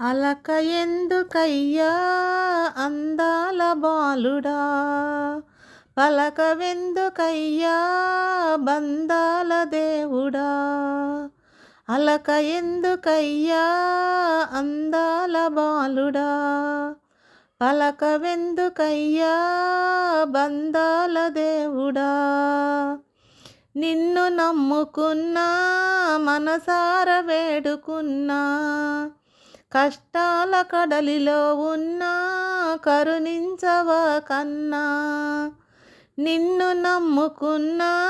అలక ఎందుకయ్యా? అందాల బాలుడా. పలక వెందుకయ్యా బందాల దేవుడా. అలక ఎందుకయ్యా? అందాల బాలుడా. పలక వెందుకయ్యా బందాల దేవుడా. నిన్ను నమ్ముకున్నా మనసార వేడుకున్నా కష్టాల కడలిలో ఉన్నా కరుణించవా కన్నా? నిన్ను నమ్ముకున్నా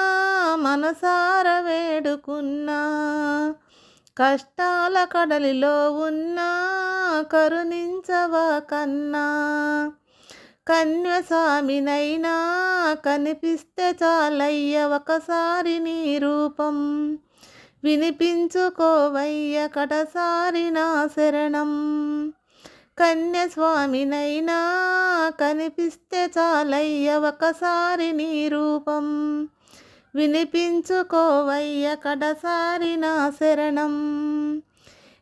మనసార వేడుకున్నా. కష్టాల కడలిలో ఉన్నా కరుణించవా కన్నా? కన్యస్వామినైనా కనిపిస్తే చాలయ్య ఒకసారి నీ రూపం. వినిపించుకోవయ్య కటసారి నా శరణం. కన్యస్వామినైనా కనిపిస్తే చాలయ్య ఒకసారి నీ రూపం. వినిపించుకోవయ్య కడసారి నా శరణం.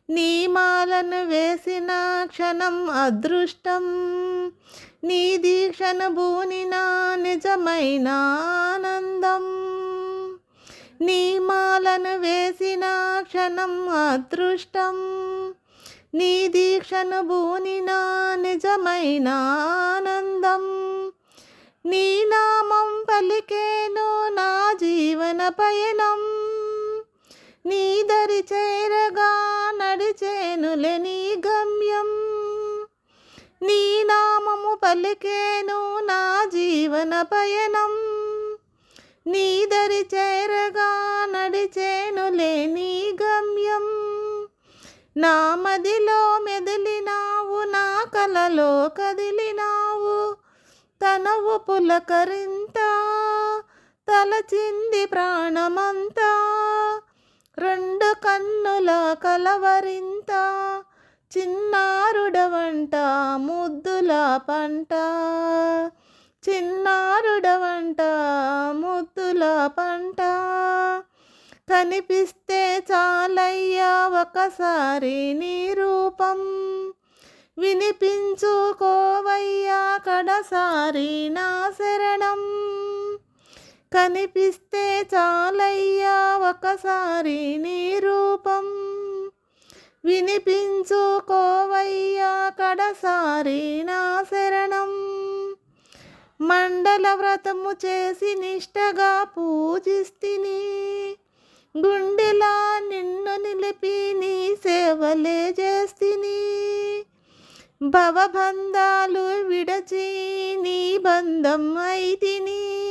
నీ మాలను వేసిన క్షణం అదృష్టం. నీ దీక్షను భూనిన నిజమైన ఆనందం. నీ మాలను వేసిన క్షణం అదృష్టం. నీ దీక్షను భూనిన నిజమైన ఆనందం. నీ నామం పలికేను నా జీవన పయనం. నీ దరి చేరగా నడిచేనులే నీ గమ్యం. నీ నామము పలికేను నా జీవన పయనం. నీదరి చేరగా నడిచేనులే నీ గమ్యం. నా మదిలో మెదిలినావు నా కలలో కదిలినావు. తనవు పులకరింత తలచింది ప్రాణమంతా. రెండు కన్నుల కలవరింత చిన్నారుడవంట ముద్దుల పంట. చిన్న పంట కనిపిస్తే చాలయ్యా ఒకసారి నీ రూపం వినిపించుకోవయ్యా కడసారి నా శరణం కనిపిస్తే చాలయ్యా ఒకసారి నీ రూపం వినిపించుకోవయ్యా కడసారి నా శరణం మండల వ్రతము చేసి నిష్టగా పూజిస్తిని. గుండెలా నిన్ను నిలిపి నీ సేవలే చేస్తిని. భవబంధాలు విడచి నీ బంధం అయితిని.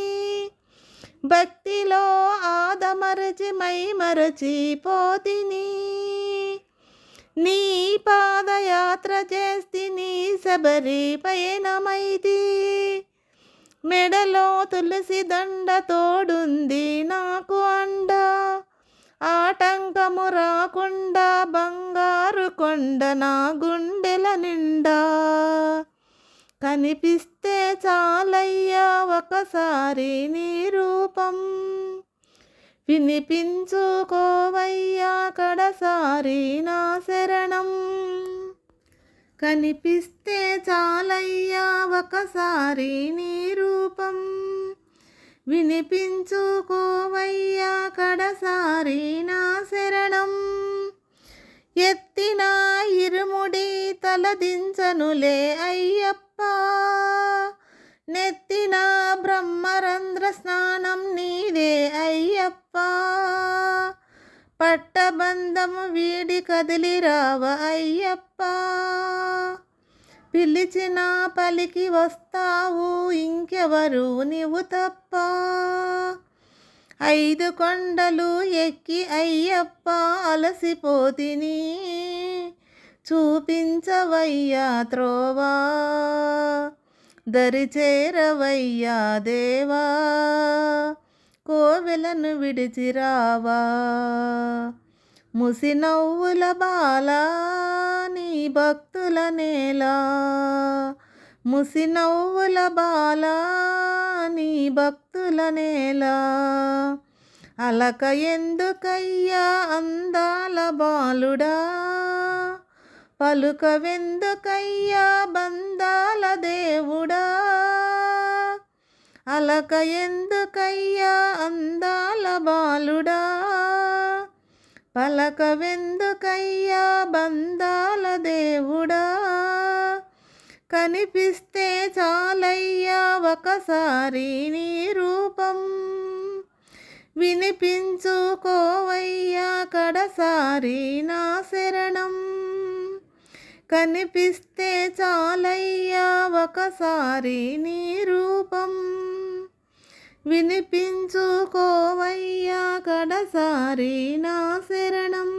భక్తిలో ఆదమరచి మై మరచి పోతిని. నీ పాదయాత్ర చేస్తిని శబరి పయనమైతి. మెడలో తులసి దండ తోడుంది నాకు అండ. ఆటంకము రాకుండా బంగారు కొండ నా గుండెల నిండా. కనిపిస్తే చాలయ్యా ఒకసారి నీ రూపం. వినిపించుకోవయ్యా కడసారి నా శరణం. కనిపిస్తే చాలయ్యా ఒకసారి నీ రూపం. వినిపించుకోవయ్యా కడసారి నా శరణం. ఎత్తిన ఇరుముడి తలదించనులే అయ్యప్ప. నెత్తిన బ్రహ్మరంధ్ర స్నానం నీదే అయ్యప్ప. పట్టబంధము వీడి కదిలిరావ అయ్యప్ప. పిలిచిన పలికి వస్తావు ఇంకెవరు నీవు తప్ప. ఐదు కొండలు ఎక్కి అయ్యప్ప అలసిపోతిని. చూపించవయ్యా త్రోవా. దరి చేరవయ్యా దేవా. కోవెలను విడిచిరావా? ముసి నవ్వుల బాల నీ భక్తుల నేలా? ముసి నవ్వుల బాల నీ భక్తుల నేల? అలక ఎందుకయ్యా అందాల బాలుడా? పలుకవెందుకయ్యా బందా అలక ఎందుకయ్యా అందాల బాలుడా? పలకవెందుకయ్యా బందాల దేవుడా? కనిపిస్తే చాలయ్యా ఒకసారి నీ రూపం. వినిపించుకోవయ్యా కడసారి నా శరణం. కనిపిస్తే చాలయ్యా ఒకసారి నీ రూపం. వినిపించుకోవయ్యా కడసారి నా శరణం.